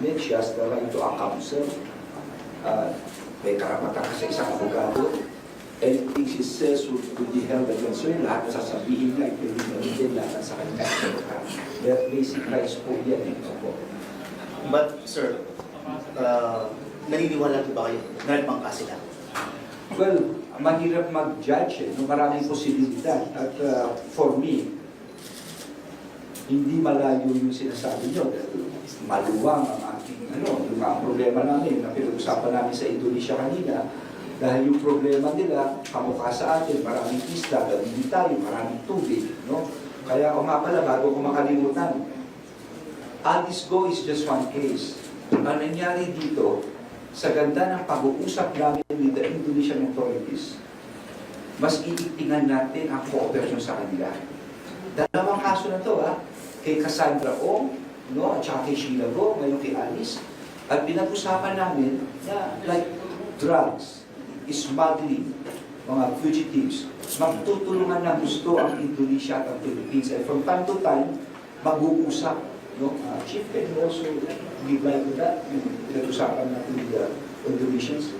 statement, she has the right to a counsel. Uh, may karapatan ka sa isang abogado. Anything she says will, will be held against her. Lahat sasabihin niya, ito yung gamitin lahat sa kanya. That basic rights po yan. Eh. Opo. But, sir, uh, naniniwala po ba kayo na nagpangka sila? Well, mahirap mag-judge eh. No, maraming posibilidad. At uh, for me, hindi malayo yung sinasabi nyo. Maluwang ang ating, ano, yung mga problema namin na pinag-usapan namin sa Indonesia kanina. Dahil yung problema nila, kamukha sa atin, maraming isla, hindi tayo, maraming tubig. No? Kaya o nga pala, bago ko makalimutan, Alice Go is just one case. Ang nangyari dito, sa ganda ng pag-uusap namin with the Indonesian authorities, mas iitingan natin ang cooperation sa kanila. Dalawang kaso na to, ha? kay Cassandra Ong, no? at saka kay Sheila Go, ngayon kay Alice. At pinag-usapan namin na like drugs, smuggling, mga fugitives, magtutulungan na gusto ang Indonesia at ang Philippines. And from time to time, mag-uusap. No? Uh, Chief, can you also give light to that? Pinag-usapan natin the Indonesians?